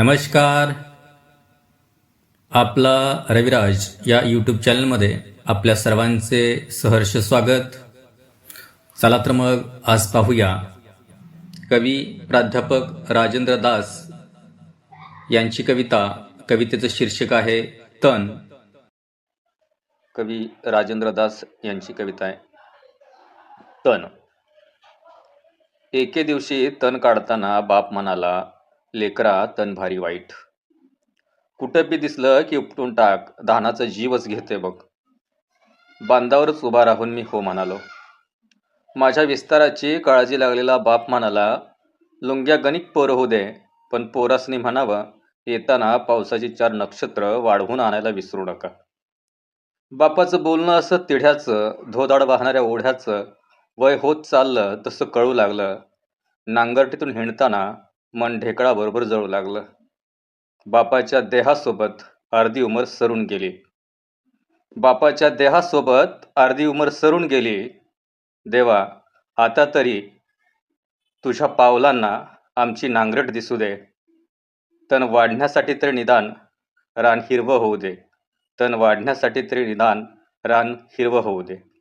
नमस्कार. आपला रविराज या यूट्यूब चॅनलमध्ये आपल्या सर्वांचे सहर्ष स्वागत. चला तर मग आज पाहूया. कवी प्राध्यापक राजेंद्र दास यांची कविता कवितेचं शीर्षक आहे तन. कवी राजेंद्र दास यांची कविता आहे तन. एके दिवशी तण काढताना बाप म्हणाला लेकरा तन भारी वाईट. कुठं बी दिसलं की उपटून टाक धानाचा जीवच घेते बघ. बांधावरच उभा राहून मी हो म्हणालो. माझ्या विस्ताराची काळजी लागलेला बाप म्हणाला लुंग्या गणिक पोरं होऊ दे पण पोरासनी म्हणावं येताना पावसाची चार नक्षत्र वाढवून आणायला विसरू नका. बापाचं बोलणं असं तिढ्याचं धोदाड वाहणाऱ्या ओढ्याचं वय होत चाललं तसं कळू लागलं. नांगरटीतून हिंडताना मन ढेकळाबरोबर जळू लागलं. बापाच्या देहासोबत अर्धी उमर सरून गेली. बापाच्या देहासोबत अर्धी उमर सरून गेली. देवा आता तरी तुझ्या पावलांना आमची नांगरट दिसू दे. तण वाढण्यासाठी तरी निदान रान हिरवं होऊ दे. तण वाढण्यासाठी तरी निदान रान हिरवं होऊ दे.